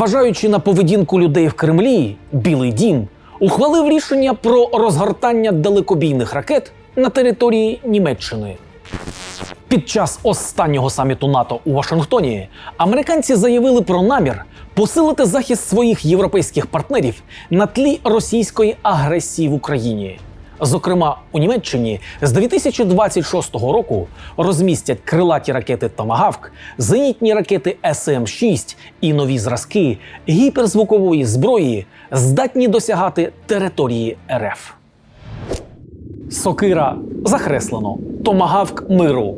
Зважаючи на поведінку людей в Кремлі, Білий Дім ухвалив рішення про розгортання далекобійних ракет на території Німеччини. Під час останнього саміту НАТО у Вашингтоні американці заявили про намір посилити захист своїх європейських партнерів на тлі російської агресії в Україні. Зокрема, у Німеччині з 2026 року розмістять крилаті ракети Томагавк, зенітні ракети СМ-6 і нові зразки гіперзвукової зброї, здатні досягати території РФ. Сокира захреслено. Томагавк миру.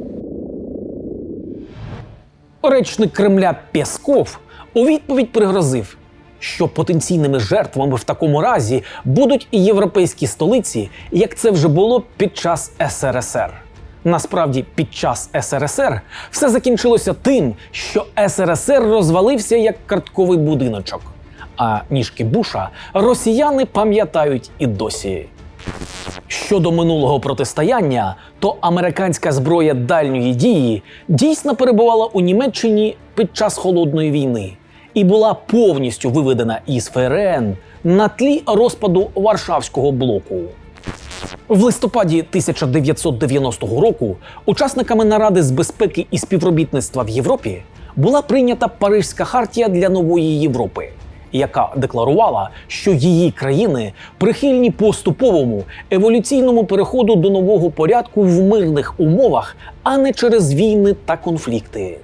Речник Кремля Пєсков у відповідь пригрозив, що потенційними жертвами в такому разі будуть і європейські столиці, як це вже було під час СРСР. Насправді, під час СРСР все закінчилося тим, що СРСР розвалився як картковий будиночок. А ніжки Буша росіяни пам'ятають і досі. Щодо минулого протистояння, то американська зброя дальньої дії дійсно перебувала у Німеччині під час холодної війни і була повністю виведена із ФРН на тлі розпаду Варшавського блоку. В листопаді 1990 року учасниками наради з безпеки і співробітництва в Європі була прийнята Парижська хартія для нової Європи, яка декларувала, що її країни прихильні поступовому еволюційному переходу до нового порядку в мирних умовах, а не через війни та конфлікти.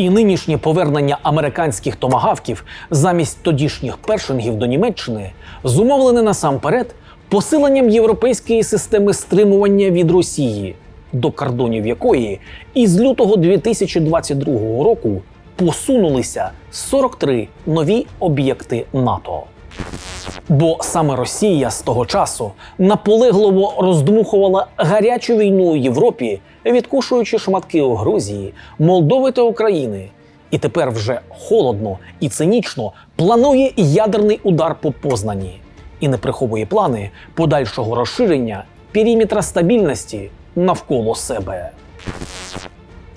І нинішнє повернення американських томагавків замість тодішніх першингів до Німеччини зумовлене насамперед посиленням європейської системи стримування від Росії, до кордонів якої із лютого 2022 року посунулися 43 нові об'єкти НАТО. Бо саме Росія з того часу наполегливо роздмухувала гарячу війну у Європі, відкушуючи шматки у Грузії, Молдови та України. І тепер вже холодно і цинічно планує ядерний удар по Познані і не приховує плани подальшого розширення периметра стабільності навколо себе.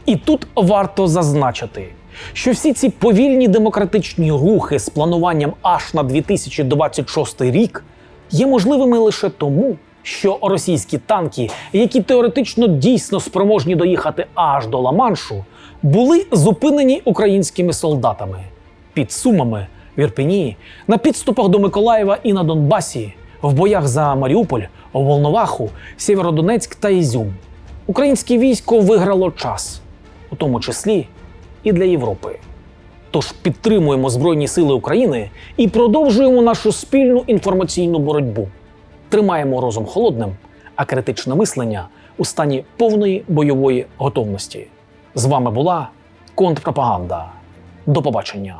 І тут варто зазначити, що всі ці повільні демократичні рухи з плануванням аж на 2026 рік є можливими лише тому, що російські танки, які теоретично дійсно спроможні доїхати аж до Ла-Маншу, були зупинені українськими солдатами під Сумами, в Ірпені, на підступах до Миколаєва і на Донбасі, в боях за Маріуполь, Волноваху, Сєвєродонецьк та Ізюм. Українське військо виграло час, у тому числі і для Європи. Тож підтримуємо Збройні Сили України і продовжуємо нашу спільну інформаційну боротьбу. Тримаємо розум холодним, а критичне мислення у стані повної бойової готовності. З вами була контрпропаганда. До побачення.